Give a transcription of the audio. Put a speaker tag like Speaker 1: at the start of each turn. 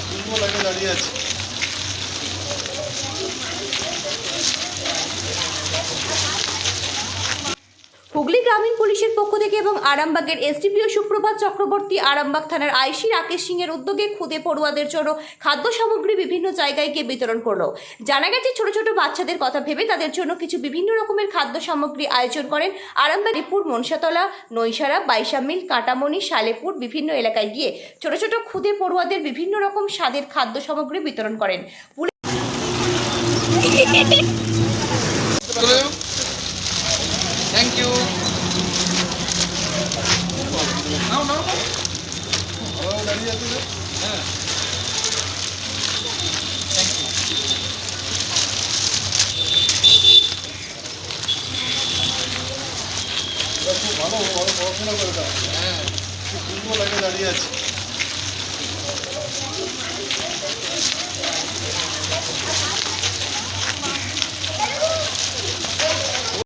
Speaker 1: সুন্দর লাগে দাঁড়িয়ে আছে
Speaker 2: হুগলি গ্রামীণ পুলিশের পক্ষ থেকে এবং আরামবাগের এসডিপিও সুপ্রভাত চক্রবর্তী আরামবাগ থানার আইসি রাকেশ সিং এর উদ্যোগে খুদে পড়ুয়াদের জন্য খাদ্য সামগ্রী বিভিন্ন জায়গায় গিয়ে বিতরণ করল। জানা গেছে, ছোট ছোট বাচ্চাদের কথা ভেবে তাদের জন্য কিছু বিভিন্ন রকমের খাদ্য সামগ্রী আয়োজন করেন আরামবাগ, রিপুর, মনসাতলা নৈসারা বাইশামিল কাটামণি সালেপুর বিভিন্ন এলাকায় গিয়ে ছোট ছোট খুদে পড়ুয়াদের বিভিন্ন রকম স্বাদের খাদ্য সামগ্রী বিতরণ করেন। পুলিশ
Speaker 1: থ্যাংক ইউ নাও নাও ভালো দাঁড়িয়ে আছে হ্যাঁ খুব ভালো ভালো পড়াশোনা করে দাও হ্যাঁ খুব সুন্দর লাগে দাঁড়িয়ে আছে